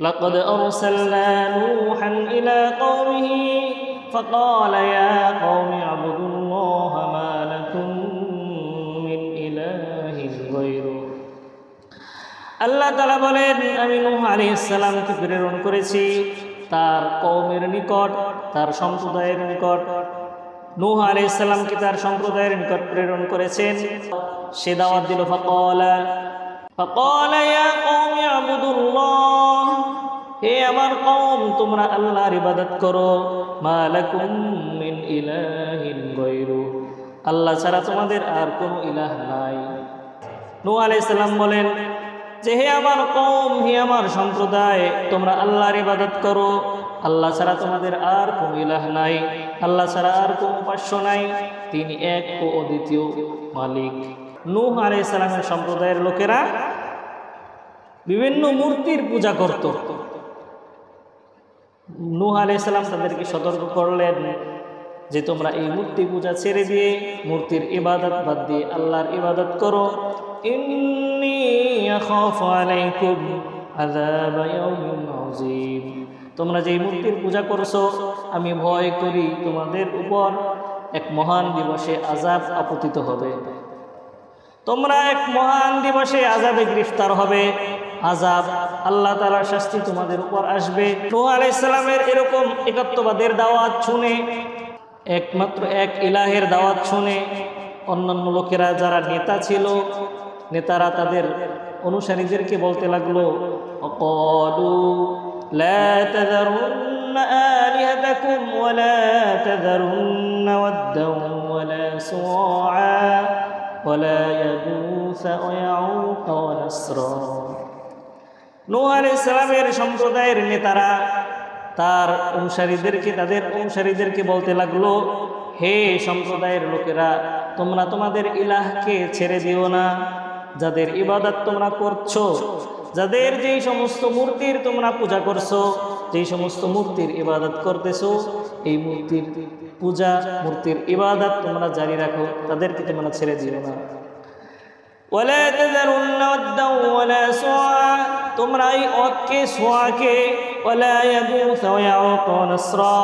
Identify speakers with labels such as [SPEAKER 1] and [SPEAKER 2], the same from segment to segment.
[SPEAKER 1] لقد أرسلنا نوحا إلى قومه فقال يا قوم اعبدوا الله ما لكم من إله غيره আল্লাহ তালা বলেন আমি নূহ আলী ইসলামকে প্রেরণ করেছি তার কৌমের নিকট তার সম্প্রদায়ের নিকট নূহ আলী ইসলামকে তার সম্প্রদায়ের নিকট প্রেরণ করেছেন সে দাওয়াত দিল ফকলা فقال يا قوم اعبدوا الله হে আমার কম তোমরা আল্লাহর ইবাদত করো। ইলাহিন আল্লাহ ছাড়া তোমাদের আর কোনো ইলাহ নাই। নূহ আলাইহিস সালাম বলেন, যে হে আমার কম হে আমার সম্প্রদায়, তোমরা আল্লাহর ইবাদত করো। আল্লাহ ছাড়া তোমাদের আর কোনো ইলাহ নাই। আল্লাহ ছাড়া আর কোনো উপাস্য নাই। তিনি এক ও অদ্বিতীয় মালিক। নূহ আলাইহিস সালামের সম্প্রদায়ের লোকেরা বিভিন্ন মূর্তির পূজা করত। নূহ আলাইসাল্লাম তাদেরকে সতর্ক করলেন যে তোমরা এই মূর্তি পূজা ছেড়ে দিয়ে মূর্তির ইবাদত বাদ দিয়ে আল্লাহর ইবাদত করো। তোমরা যেই মূর্তির পূজা করছ, আমি ভয় করি তোমাদের উপর এক মহান দিবসে আজাব আপতিত হবে। তোমরা এক মহান দিবসে আজাবে গ্রেফতার হবে। আজাব আল্লাহ তালার শাস্তি তোমাদের উপর আসবে নূহ আলাইসালামের এরকম একাত্মবাদের দাওয়াত শুনে একমাত্র এক ইলাহের দাওয়াত শুনে অন্যান্য লোকেরা যারা নেতা ছিল নেতারা তাদের অনুসারীদেরকে বলতে লাগলো অকলু لا تذرن آلهتكم ولا تذرن ودا ولا سواعا ولا يغوث ويعوق ونسرا নূহ আলাইহিস সালামের সম্প্রদায়ের নেতারা তার অনুসারীদেরকে, তাদের অনুসারীদেরকে বলতে লাগল, হে সম্প্রদায়ের লোকেরা, তোমরা তোমাদের ইলাহকে ছেড়ে দিও না। যাদের ইবাদত তোমরা করছ, যাদের যেই সমস্ত মূর্তির তোমরা পূজা করছ, যেই সমস্ত মূর্তির ইবাদত করতেছো, এই মূর্তির পূজা, মূর্তির ইবাদত তোমরা জারি রাখো। তাদেরকে তোমরা ছেড়ে দিও না। ওলা তাজার উন্নত ওলা সোয়া, তোমরা এই অককে, সোয়াকে ওলা ইয়াগুস ইয়াউক নাসরা।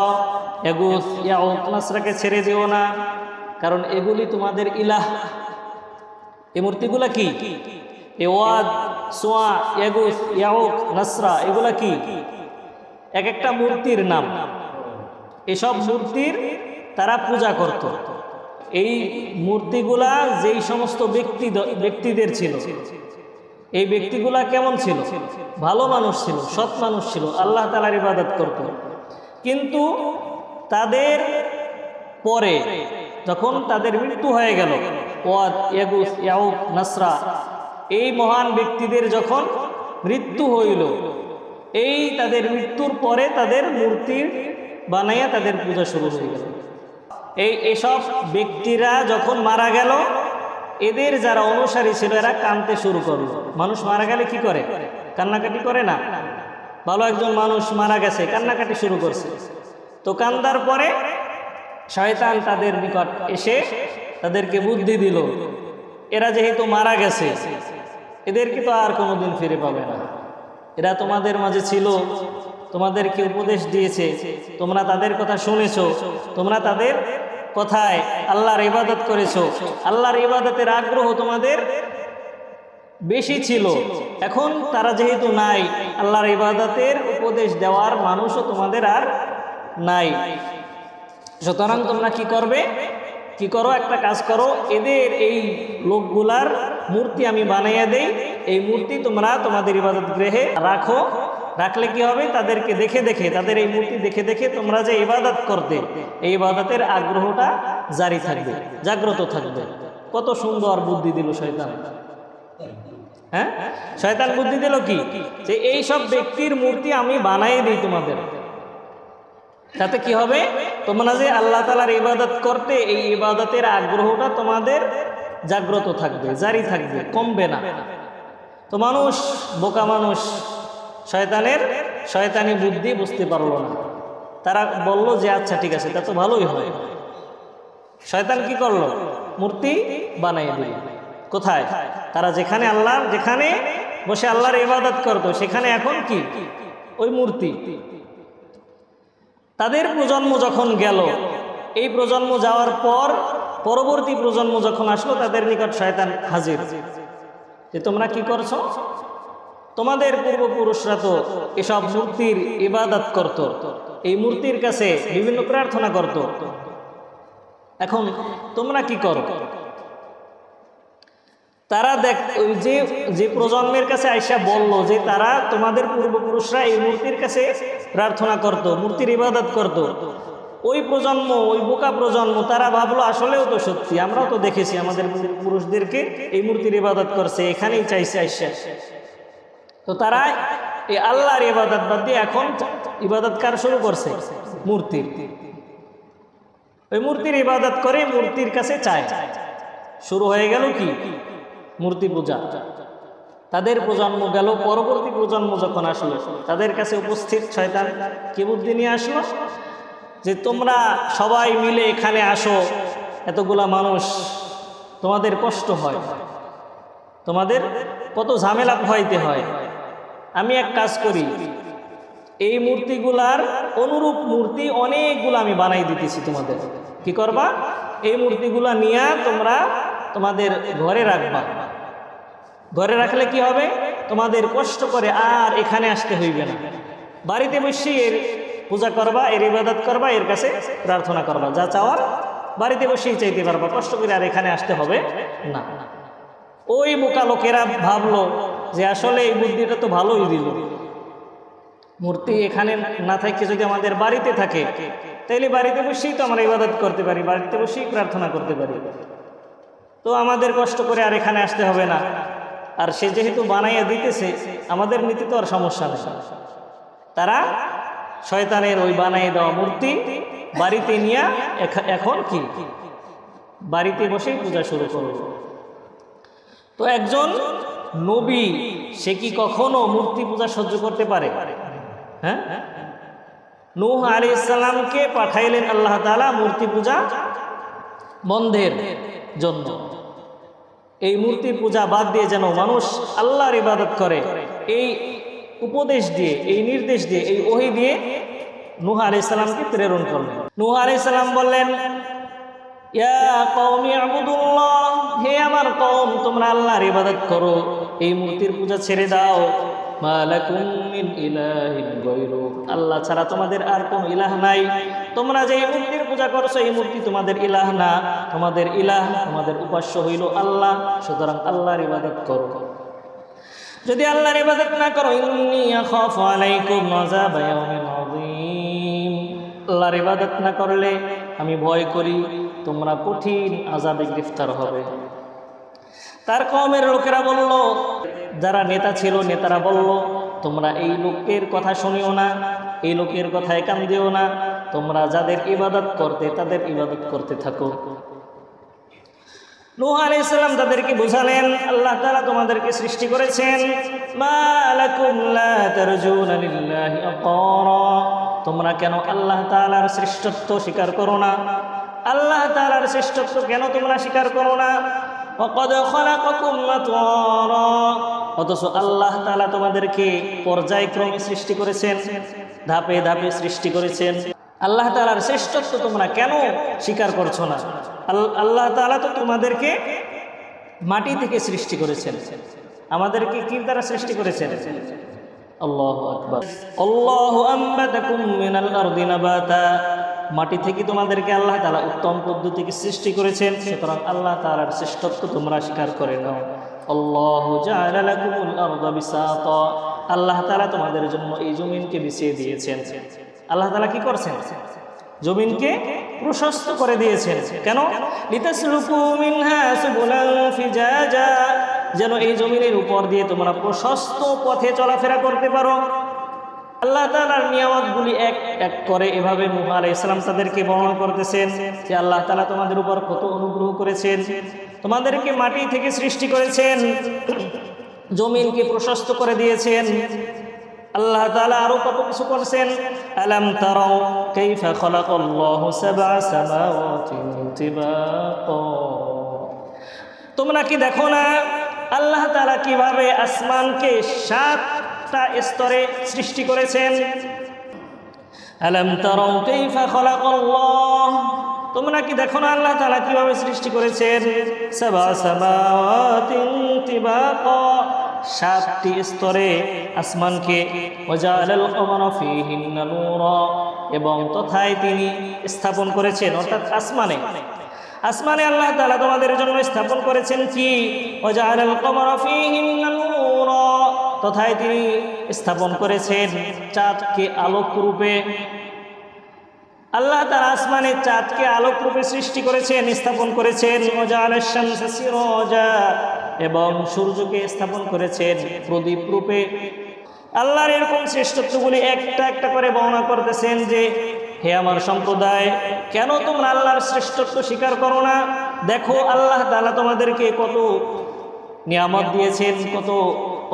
[SPEAKER 1] ইয়াগুস ইয়াউক নাসরাকে ছেড়ে যেও না, কারণ এগুলি তোমাদের ইলাহ। এই মূর্তিগুলা কি? এ ওয়াদ, সোয়া, ইয়াগুস ইয়াউক নাসরা, এগুলা কি? এক একটা মূর্তির নাম। এসব মূর্তির তারা পূজা করতো। এই মূর্তিগুলা যেই সমস্ত ব্যক্তি ব্যক্তিদের ছিল, এই ব্যক্তিগুলা কেমন ছিল? ভালো মানুষ ছিল, সৎ মানুষ ছিল, আল্লাহ তালার ইবাদত করত। কিন্তু তাদের পরে যখন তাদের মৃত্যু হয়ে গেল ইয়াগুস ইয়াউক নাসরা, এই মহান ব্যক্তিদের যখন মৃত্যু হইল, এই তাদের মৃত্যুর পরে তাদের মূর্তি বানাইয়া তাদের পূজা শুরু হয়ে গেল। এই এসব ব্যক্তিরা যখন মারা গেল, এদের যারা অনুসারী ছিল, এরা কানতে শুরু করল। মানুষ মারা গেলে কি করে? কান্নাকাটি করে না? ভালো একজন মানুষ মারা গেছে, কান্নাকাটি শুরু করছে। তো কান্দার পরে শয়তান তাদের নিকট এসে তাদেরকে বুদ্ধি দিল, এরা যেহেতু মারা গেছে, এদেরকে তো আর কোনোদিন ফিরে পাবে না। এরা তোমাদের মাঝে ছিল তোমাদেরকে উপদেশ দিয়েছে। তোমরা তাদের কথা শুনেছ। তোমরা তাদের কথায় আল্লাহর ইবাদত করেছ। আল্লাহর ইবাদতের আগ্রহ তোমাদের বেশি ছিল। এখন তারা যেহেতু নাই, আল্লাহর ইবাদতের উপদেশ দেওয়ার মানুষও তোমাদের আর নাই। সুতরাং তোমরা কি করবে? কি করো? একটা কাজ করো। এদের এই লোকগুলার মূর্তি আমি বানাইয়া দেই। এই মূর্তি তোমরা তোমাদের ইবাদত গৃহে রাখো। রাখলে কি হবে? তাদেরকে দেখে দেখে, তাদের এই মূর্তি দেখে দেখে তোমরা যে ইবাদত করতে, এই ইবাদতের আগ্রহটা জারি থাকবে, জাগ্রত থাকবে। কত সুন্দর বুদ্ধি দিল শয়তান। হ্যাঁ? শয়তান বুদ্ধি দিল কি? যে এই সব ব্যক্তির মূর্তি আমি বানাই দিই তোমাদের। তাতে কি হবে? তোমরা যে আল্লাহ তালার ইবাদত করতে, এই ইবাদতের আগ্রহটা তোমাদের জাগ্রত থাকবে, জারি থাকবে, কমবে না। তো মানুষ, বোকা মানুষ শয়তানের শয়তানি বুদ্ধি বুঝতে পারল না। তারা বলল যে আচ্ছা ঠিক আছে, তা তো ভালোই হয়। শয়তান কি করল? মূর্তি বানাই দিল। কোথায়? তারা যেখানে আল্লাহ, যেখানে বসে আল্লাহর ইবাদত করতো, সেখানে এখন কি? ওই মূর্তি। তাদের প্রজন্ম যখন গেল, এই প্রজন্ম যাওয়ার পর, পরবর্তী প্রজন্ম যখন আসলো, তাদের নিকট শয়তান হাজির। যে, তোমরা কি করছ? তোমাদের পূর্বপুরুষরা তো এসব মূর্তির ইবাদত করত। এই মূর্তির কাছে বিভিন্ন প্রার্থনা করত। এখন তোমরা কি করো? তারা দেখ, ওই যে যে প্রজন্মের কাছে আইসা বলল যে তারা তোমাদের পূর্বপুরুষরা এই মূর্তির কাছে প্রার্থনা করত, মূর্তির ইবাদত করত। ওই প্রজন্ম, ওই বোকা প্রজন্ম, তারা ভাবলো, আসলেও তো সত্যি, আমরাও তো দেখেছি আমাদের পুরুষদেরকে এই মূর্তির ইবাদত করছে, এখানেই চাইছে আইসা। তো তারা এই আল্লাহর ইবাদত বাদ দিয়ে এখন ইবাদত কার শুরু করছে? মূর্তির। ওই মূর্তির ইবাদত করে মূর্তির কাছে চায়। শুরু হয়ে গেল কি? মূর্তি পূজা। তাদের প্রজন্ম গেল, পরবর্তী প্রজন্ম যখন আসলো, তাদের কাছে উপস্থিত শয়তান কি বুদ্ধি নিয়ে আসলো? যে তোমরা সবাই মিলে এখানে আসো, এতগুলা মানুষ, তোমাদের কষ্ট হয়। তোমাদের কত ঝামেলা পোহাইতে হয়। আমি এক কাজ করি। এই মূর্তিগুলার অনুরূপ মূর্তি অনেকগুলো আমি বানাই দিতেছি তোমাদের। কি করবা? এই মূর্তিগুলা নিয়ে তোমরা তোমাদের ঘরে রাখবা। ঘরে রাখলে কি হবে? তোমাদের কষ্ট করে আর এখানে আসতে হইবে না। বাড়িতে বসে এর পূজা করবা, এর ইবাদত করবা, এর কাছে প্রার্থনা করবা। যা চাওয়ার বাড়িতে বসেই চাইতে পারবা। কষ্ট করে আর এখানে আসতে হবে না। ওই বোকা লোকেরা ভাবলো যে আসলে এই বুদ্ধিটা তো ভালোই দিল। মূর্তি এখানে না থাকে যদি আমাদের বাড়িতে থাকে, তাইলে বাড়িতে বসেই তো আমরা ইবাদত করতে পারি, বাড়িতে বসেই প্রার্থনা করতে পারি। তো আমাদের কষ্ট করে আর এখানে আসতে হবে না। আর সে যেহেতু বানাইয়া দিতেছে, আমাদের নীতি তো আর সমস্যা নেই। তারা শয়তানের ওই বানাই দেওয়া মূর্তি বাড়িতে নিয়ে এখন কি? বাড়িতে বসেই পূজা শুরু করব তো একজন নবী, সে কি কখনো মূর্তি পূজা সহ্য করতে পারে? হ্যাঁ? নূহ আলী ইসলামকে পাঠাইলেন আল্লাহ তালা মূর্তি পূজা বন্ধের জন্য। এই মূর্তি পূজা বাদ দিয়ে যেন মানুষ আল্লাহর ইবাদত করে, এই উপদেশ দিয়ে, এই নির্দেশ দিয়ে, এই ওহি দিয়ে নুহ আলি আলাইসাল্লামকে প্রেরণ করলেন। নুহ আলি আলাইসাল্লাম বললেন হে আমার কম তোমরা আল্লাহর ইবাদত করো। এই মূর্তির পূজা ছেড়ে দাও। আল্লাহ ছাড়া তোমাদের আর কোনো ইলাহ নাই। তোমরা যে মূর্তির পূজা করছ, এই মূর্তি তোমাদের ইলাহ না। তোমাদের ইলাহ, তোমাদের উপাস্য হইল আল্লাহ। সুতরাং আল্লাহর ইবাদত করো। যদি আল্লাহর ইবাদত না করো আল্লাহর ইবাদত না করলে আমি ভয় করি, তোমরা কঠিন আযাবে গ্রেফতার হবে। তার কমের লোকেরা বলল, যারা নেতা ছিল, নেতারা বলল, তোমরা এই লোকের কথা শুনিও না, এই লোকের কথা একান দিও না, তোমরা যাদের ইবাদত করতে, তাদের ইবাদত করতে থাকো। নুহ ইসলাম তাদেরকে বুঝালেন, আল্লাহ তালা তোমাদেরকে সৃষ্টি করেছেন। তোমরা কেন আল্লাহ তালার শ্রেষ্ঠত্ব স্বীকার করো না? আল্লাহ তালার শ্রেষ্ঠত্ব কেন তোমরা স্বীকার করো না? অথচ আল্লাহ তাআলা তোমাদেরকে পর্যায়ক্রমে সৃষ্টি করেছেন, ধাপে ধাপে সৃষ্টি করেছেন। আল্লাহ তাআলার শ্রেষ্ঠত্ব তোমরা কেন স্বীকার করছ না? আল্লাহ তাআলা তো তোমাদেরকে মাটি থেকে সৃষ্টি করেছেন। আমাদেরকে কি দ্বারা সৃষ্টি করেছেন? আল্লাহু আকবার। আল্লাহু মাটি থেকে তোমাদেরকে আল্লাহ তালা উত্তম পদ্ধতিকে সৃষ্টি করেছেন, সুতরাং আল্লাহ তাআলার শ্রেষ্ঠত্ব তোমরা স্বীকার করে নাও। আল্লাহু তাআলা তোমাদের জন্য এই জমিনকে বিছিয়ে দিয়েছেন। আল্লাহ তাআলা কি করছেন? জমিনকে প্রশস্ত করে দিয়েছেন। কেন? যেন এই জমিনের উপর দিয়ে তোমরা প্রশস্ত পথে চলাফেরা করতে পারো। আল্লাহ তালার নিয়ামতগুলি এক এক করে এভাবে মুহা ইসলাম তাদেরকে বর্ণনা করতেছেন যে আল্লাহ তালা তোমাদের উপর কত অনুগ্রহ করেছেন, তোমাদেরকে মাটি থেকে সৃষ্টি করেছেন, জমিনকে প্রশস্ত করে দিয়েছেন। আল্লাহ তাআলা আরও কত কিছু করছেন? আলাম তোমরা কি দেখো না? আল্লাহ তাআলা কীভাবে আসমানকে সাত সাতটা স্তরে সৃষ্টি করেছেন। তোমরা কি দেখো না আল্লাহ তাআলা কীভাবে সৃষ্টি করেছেন? সাতটি স্তরে আসমানকে এবং তথায় তিনি স্থাপন করেছেন, অর্থাৎ আসমানে। আসমানে আল্লাহ তাআলা তোমাদের জন্য স্থাপন করেছেন কি? ওয়াজালাল কমারা ফীহিন্না তথায় তিনি স্থাপন করেছেন চাঁদকে আলোক রূপে আল্লাহ তার আসমানে চাঁদকে আলোক রূপে সৃষ্টি করেছেন, স্থাপন করেছেন। এবং সূর্যকে স্থাপন করেছেন প্রদীপ রূপে। আল্লাহর এরকম শ্রেষ্ঠত্বগুলি একটা একটা করে বর্ণনা করতেছেন যে, হে আমার সম্প্রদায়, কেন তোমরা আল্লাহর শ্রেষ্ঠত্ব স্বীকার করো না? দেখো, আল্লাহ তাআলা তোমাদেরকে কত নিয়ামত দিয়েছেন, কত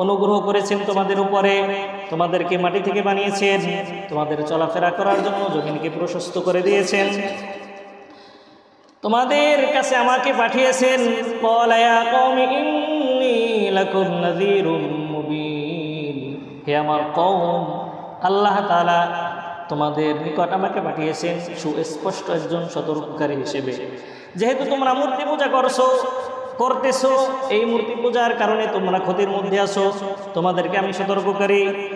[SPEAKER 1] অনুগ্রহ করেছেন তোমাদের উপরে, তোমাদেরকে মাটি থেকে বানিয়েছেন, তোমাদের চলাফেরা করার জন্য জমিনকে প্রশস্ত করে দিয়েছেন। তোমাদের কাছে আমাকে পাঠিয়েছেন হে আমার কম আল্লাহ তালা তোমাদের নিকট আমাকে পাঠিয়েছেন সুস্পষ্ট একজন সতর্ককারী হিসেবে। যেহেতু তোমরা মূর্তি পূজা করছ করতেছো, এই মূর্তি পূজার কারণে তোমরা ক্ষতির মধ্যে আসো তোমাদেরকে আমি সতর্ক করি।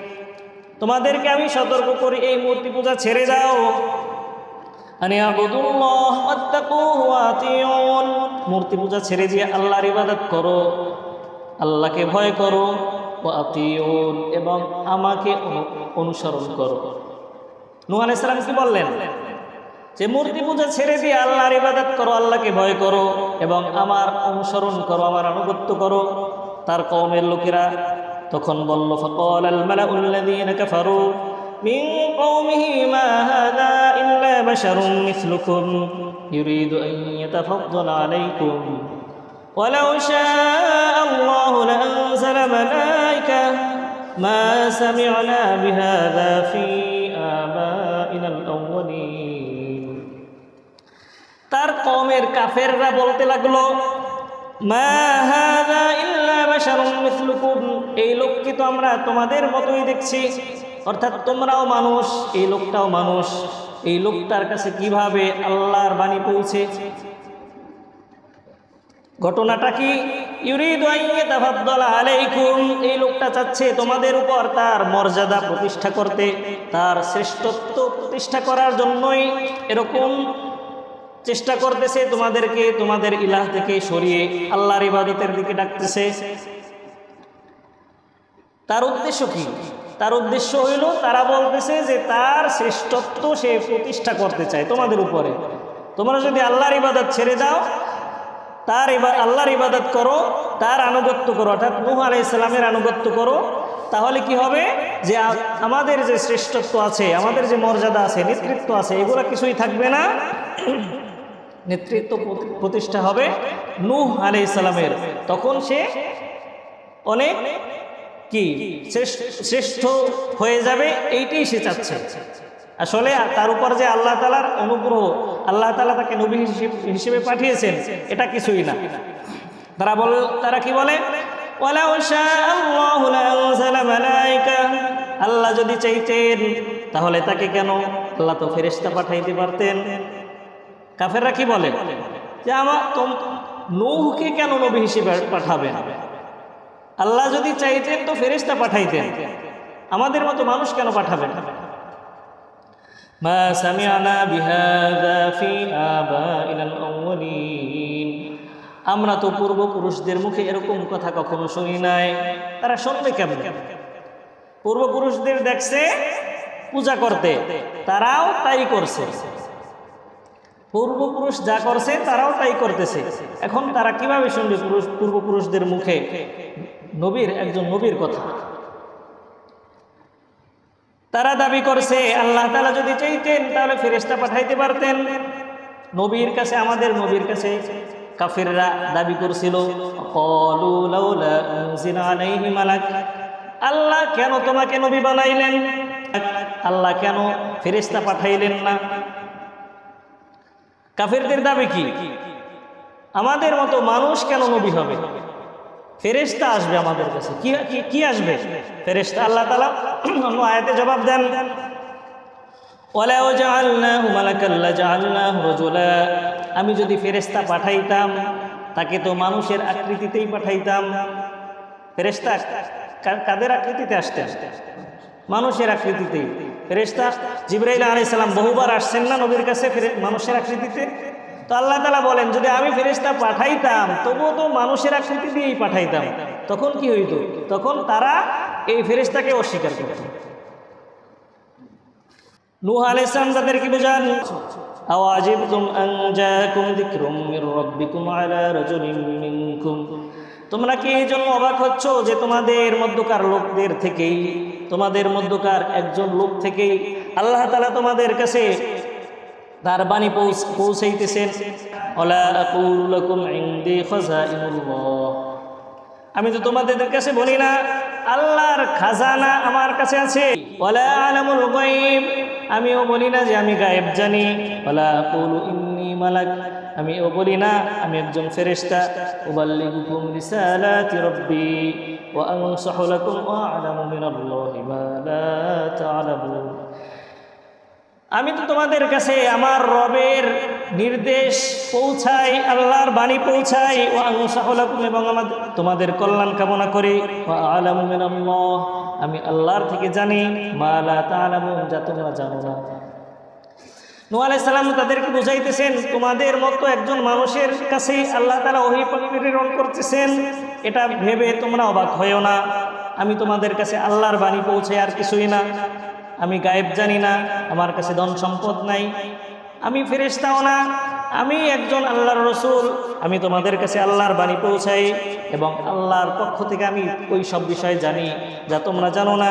[SPEAKER 1] তোমাদেরকে আমি সতর্ক করি, এই মূর্তি পূজা ছেড়ে যাও মূর্তি পূজা ছেড়ে দিয়ে আল্লাহর ইবাদত করো। আল্লাহকে ভয় করো এবং আমাকে অনু- অনুসরণ করো। নূহ আলাইহিস সালাম কি বললেন? যে মূর্তি পূজা ছেড়ে দিয়ে আল্লাহর ইবাদত করো আল্লাহকে ভয় করো এবং আমার অনুসরণ করো আমার আনুগত্য করো তার কওমের লোকেরা তখন বলল فقال الملأ الذين كفروا من قومه ما هذا إلا بشر مثلكم يريد أن يتفضل عليكم ولو شاء الله لأنزل ملائكة ما سمعنا بهذا في آبائنا الأولين তার কমের কাফেররা বলতে লাগল এই লোককে তো আমরা তোমাদের মতোই দেখছি। অর্থাৎ তোমরাও মানুষ, এই লোকটাও মানুষ। এই লোকটার কাছে কীভাবে আল্লাহর বাণী পৌঁছে? ঘটনাটা কি? আলাইকুম। এই লোকটা চাচ্ছে তোমাদের উপর তার মর্যাদা প্রতিষ্ঠা করতে, তার শ্রেষ্ঠত্ব প্রতিষ্ঠা করার জন্যই। এরকম চেষ্টা করতেছে তোমাদেরকে তোমাদের ইলাহ থেকে সরিয়ে আল্লাহর ইবাদতের দিকে ডাকতেছে। তার উদ্দেশ্য কি? তার উদ্দেশ্য হইল তারা বলতেছে যে তার শ্রেষ্ঠত্ব সে প্রতিষ্ঠা করতে চায় তোমাদের উপরে। তোমরা যদি আল্লাহর ইবাদত ছেড়ে দাও, তার ইবা- আল্লাহর ইবাদত করো, তার আনুগত্য করো, অর্থাৎ নুহ আলাইসালামের আনুগত্য করো, তাহলে কি হবে? যে আমাদের যে শ্রেষ্ঠত্ব আছে, আমাদের যে মর্যাদা আছে, নেতৃত্ব আছে, এগুলো কিছুই থাকবে না। নেতৃত্ব প্রতি- প্রতিষ্ঠা হবে নূহ আলাই ইসলামের তখন সে অনেক কি? শ্রেষ্ঠ- হয়ে যাবে এইটাই সে চাচ্ছে। আসলে তার উপর যে আল্লাহ তালার অনুগ্রহ, আল্লাহ তালা তাকে নবী হিসেবে- পাঠিয়েছেন, এটা কিছুই না। তারা বল তারা কি বলে? আল্লাহ যদি চাইতেন, তাহলে তাকে কেন? আল্লাহ তো ফেরেশতা পাঠাইতে পারতেন। কাফেররা কি বলে? যে আমার নূহকে কেন নবী হিসেবে পাঠাবেন? আল্লাহ যদি চাইতেন তো ফেরেশতা পাঠাইতেন। আমাদের মতো মানুষ কেন পাঠাবেন? আমরা তো পূর্বপুরুষদের মুখে এরকম কথা কখনো শুনি নাই। তারা শুনবে কেমন? পূর্বপুরুষদের দেখছে, পূজা করতে। তারাও তাই করছে। পূর্বপুরুষ যা করছে, তারাও তাই করতেছে। এখন তারা কীভাবে শুনবে পুরুষ পূর্বপুরুষদের মুখে? নবীর, একজন নবীর কথা। তারা দাবি করছে, আল্লাহ তালা যদি চাইতেন, তাহলে ফেরেস্তা পাঠাইতে পারতেন। নবীর কাছে, আমাদের নবীর কাছে কাফিররা দাবি করছিল। আল্লাহ কেন তোমাকে নবী বানাইলেন? আল্লাহ কেন ফেরেস্তা পাঠাইলেন না? কাফেরদের দাবি কি? আমাদের মতো মানুষ কেন নবী হবে? ফেরেশতা আসবে আমাদের কাছে। কি আসবে? ফেরেশতা আল্লাহ তালা অন্য আয়াতে জবাব দেন আমি যদি ফেরেশতা পাঠাইতাম, তাকে তো মানুষের আকৃতিতেই পাঠাইতাম। ফেরেশতা কা- কাদের আকৃতিতে আসতে আসতে মানুষের আকৃতিতেই। ফেরেশতা জিব্রাইল আলাইহিস সালাম বহুবার আসছেন না নবীর কাছে মানুষের আকৃতিতে? তো আল্লাহ তালা বলেন, যদি আমি ফেরেশতা পাঠাইতাম, তবুও তো মানুষের আকৃতি দিয়েই পাঠাইতাম। তখন কি হইত? তখন তারা এই ফেরেশতাকে অস্বীকার করত। নূহ আলাইহিস সালাম তাদেরকে বোঝান তোমরা কি এই জন্য অবাক হচ্ছ যে তোমাদের মধ্যকার লোকদের থেকেই তোমাদের মধ্যকার একজন লোক থেকেই আল্লাহ তালা তোমাদের কাছে তার বাণী পৌঁছ, পৌঁছাইতেছেন। ওলা আমি তো তোমাদের কাছে বলি না, আল্লাহর খাজানা আমার কাছে আছে। গায়ব। আমিও বলি না যে আমি গায়েব জানি। আকুলু ইন্নী মালাক। আমিও বলি না, আমি একজন ফেরেশতা। উবাল্লিগুকুম রিসালাতি রাব্বি। আনসাহু লাকুম ওয়া আ'লামু মিনাল্লাহি মা লা তা'লামুন আমি তো তোমাদের কাছে আমার রবের নির্দেশ পৌঁছাই, আল্লাহর বাণী পৌঁছাই। ও আংসাহলাকুম এবং আমাদের তোমাদের কল্যাণ কামনা করি। ও আলামু মিনাল্লাহ আমি আল্লাহর থেকে জানি। মালা তালামুন যা তোমরা জানো না। নূহ আলাইহিস সালাম তাদেরকে বুঝাইতেছেন, তোমাদের মতো একজন মানুষের কাছেই আল্লাহ তারা ওহি প্রেরণ করতেছেন, এটা ভেবে তোমরা অবাক হয়েও না। আমি তোমাদের কাছে আল্লাহর বাণী পৌঁছে আর কিছুই না। আমি গায়েব জানি না, আমার কাছে ধন সম্পদ নাই। আমি ফেরেশতাও না, আমি একজন আল্লাহর রসুল। আমি তোমাদের কাছে আল্লাহর বাণী পৌঁছাই এবং আল্লাহর পক্ষ থেকে আমি ওই সব বিষয় জানি যা তোমরা জানো না।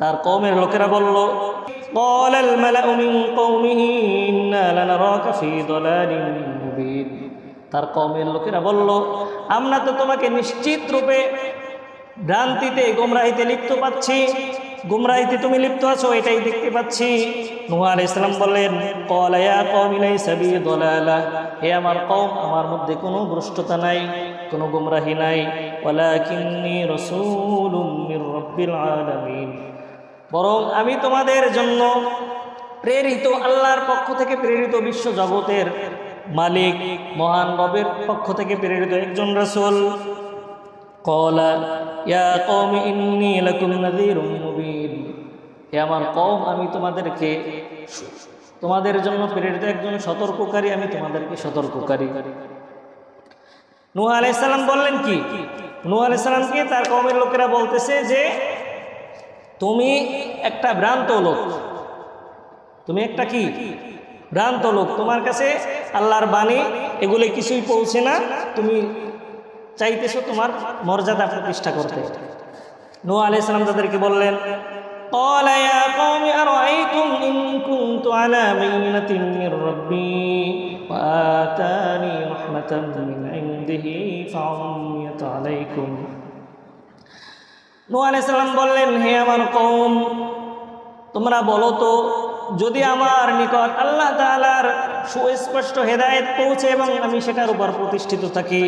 [SPEAKER 1] তার কওমের লোকেরা বলল قال الملأ من قومه إنا لنراك في ضلال مبين তার কওমের লোকেরা বলল আমরা তো তোমাকে নিশ্চিত রূপে ভ্রান্তিতে গোমরাহিতে লিপ্ত পাচ্ছি গুমরাহিতে তুমি লিপ্ত আছো এটাই দেখতে পাচ্ছি নুহ আলাইহিস সালাম বললেন ক্বালা ইয়া কওমি লাইসা বি দালালা হে আমার কওম আমার মধ্যে কোনো ভ্রষ্টতা নাই কোনো গুমরাহি নাই ওয়ালাকিন্নী রাসূলুম মির রাব্বিল আলামিন বরং আমি তোমাদের জন্য প্রেরিত আল্লাহর পক্ষ থেকে প্রেরিত বিশ্ব জগতের মালিক, মহান রবের পক্ষ থেকে প্রেরিত একজন রসুল। কলা, ইয়া কম ইন্নি লাকুম নাযীর আমার কম আমি তোমাদেরকে তোমাদের জন্য প্রেরিত একজন সতর্ককারী, আমি তোমাদেরকে সতর্ককারী। নূহ আলাইহিস বললেন কি? নূহ আলাইহিস সালামকে তার কমের লোকেরা বলতেছে যে তুমি একটা ভ্রান্ত লোক তুমি একটা কি ভ্রান্ত লোক তোমার কাছে আল্লাহর বাণী এগুলো কিছুই পৌঁছে না তুমি চাইতেছো তোমার মর্যাদা প্রতিষ্ঠা করতে নো আলাইসালাম তাদেরকে বললেন قال يا قوم أرأيتم إن كنت على بينة من ربي وآتاني رحمة من عنده فعميت عليكم নো আলাইসালাম বললেন, হে আমার কৌম তোমরা বলো তো, যদি আমার নিকট আল্লাহ তালার সুস্পষ্ট হেদায়েত পৌঁছে এবং আমি সেটার উপর প্রতিষ্ঠিত থাকি,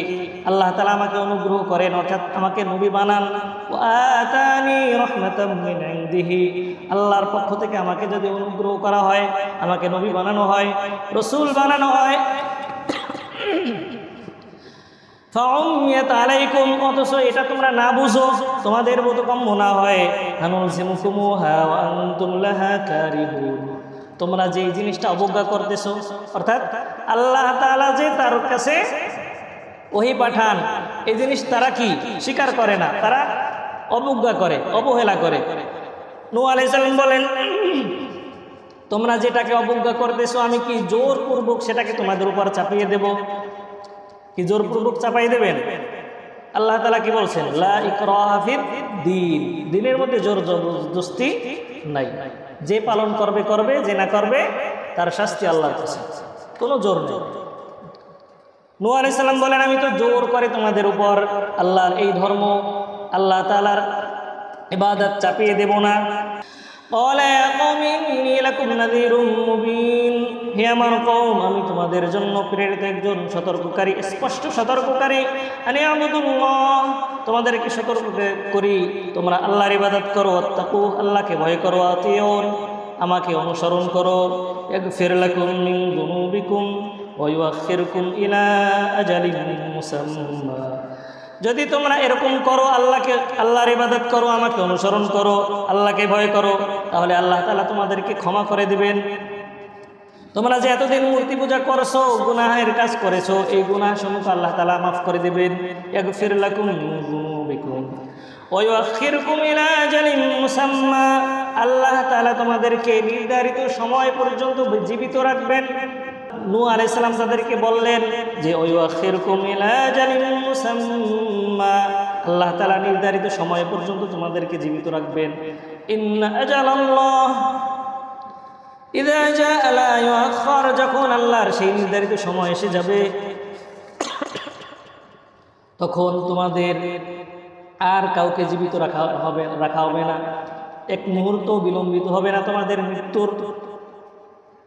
[SPEAKER 1] আল্লাহ তালা আমাকে অনুগ্রহ করেন, অর্থাৎ আমাকে নবী বানান। আল্লাহর পক্ষ থেকে আমাকে যদি অনুগ্রহ করা হয়, আমাকে নবী বানানো হয়, রসুল বানানো হয়। অথচ এটা তোমরা না বুঝো, তোমাদের বোধকম্য না হয়। তোমরা যে জিনিসটা অবজ্ঞা করতেছো, অর্থাৎ আল্লাহ যে তার কাছে ওহি পাঠান, এই জিনিস তারা কি? স্বীকার করে না। তারা অবজ্ঞা করে, অবহেলা করে। নূহ আলাইহিস সালাম বলেন, তোমরা যেটাকে অবজ্ঞা করতেছো, আমি কি জোরপূর্বক সেটাকে তোমাদের উপর চাপিয়ে দেব? কি জোরপূর্বক চাপাই দেবেন আল্লাহ তালা কি বলছেন লা ইকরাহা ফিদ দিন দিনের মধ্যে জোর জবরদস্তি নাই যে পালন করবে করবে যে না করবে তার শাস্তি আল্লাহর কাছে কোনো জোর নেই নূহ আলাইহিস সালাম বলেন আমি তো জোর করে তোমাদের উপর আল্লাহর এই ধর্ম আল্লাহ তাআলার ইবাদত চাপিয়ে দেব না قال يا قوم إني لكم نذير مبين হে আমার কম আমি তোমাদের জন্য প্রেরিত একজন সতর্ককারী, স্পষ্ট সতর্ককারী। আনি আবুদুল্লাহ, তোমাদেরকে সতর্ক করি, তোমরা আল্লাহর ইবাদত করো তাকু আল্লাহকে ভয় করো আতিয়ন আমাকে অনুসরণ করো। ইয়াগফির লাকুম মিন যুনুবিকুম ওয়া ইউআখিরকুম ইলা যদি তোমরা এরকম করো, আল্লাহকে, আল্লাহর ইবাদত করো, আমাকে অনুসরণ করো, আল্লাহকে ভয় করো, তাহলে আল্লাহ তাআলা তোমাদেরকে ক্ষমা করে দিবেন। তোমরা যে এতদিন মূর্তি পূজা করছ, গুনাহের কাজ করেছ, এই গুনাহ সমূহ আল্লাহ তাআলা মাফ করে দিবেন। ইয়াগফির লাকুম যুনুবিকুম ওয়া ইউআখিরকুম ইলা আজালিন মুসাম্মা। আল্লাহ তাআলা তোমাদেরকে নির্ধারিত সময় পর্যন্ত জীবিত রাখবেন। নূহ আলাইহিস সালাম তাদেরকে বললেন যে ওই আখিরকুম ইলা আজালিন মুসাম্মা। আল্লাহ তাআলা নির্ধারিত সময় পর্যন্ত তোমাদেরকে জীবিত রাখবেন। ইন্না আজালাল্লাহ যখন আল্লাহর সেই নির্ধারিত সময় এসে যাবে, তখন তোমাদের আর কাউকে জীবিত রাখা হবে রাখা হবে না। এক মুহূর্ত বিলম্বিত হবে না তোমাদের মৃত্যুর।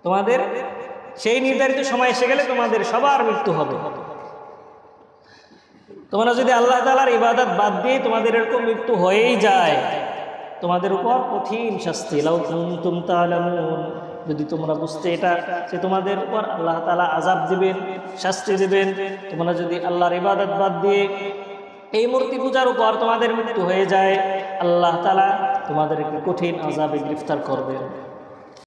[SPEAKER 1] তোমাদের সেই নির্ধারিত সময় এসে গেলে তোমাদের সবার মৃত্যু হবে। তোমরা যদি আল্লাহ তালার ইবাদত বাদ দিয়ে তোমাদের এরকম মৃত্যু হয়েই যায়, তোমাদের উপর কঠিন শাস্তি। লাউ কুনতুম তাআলামুন যদি তোমরা বুঝতে এটা যে তোমাদের উপর আল্লাহ তালা আজাব দিবেন, শাস্তি দিবেন, তোমরা যদি আল্লাহর ইবাদত বাদ দিয়ে এই মূর্তি পূজার উপর তোমাদের মৃত্যু হয়ে যায়, আল্লাহ তালা তোমাদেরকে কঠিন আজাবে গ্রেফতার করবেন।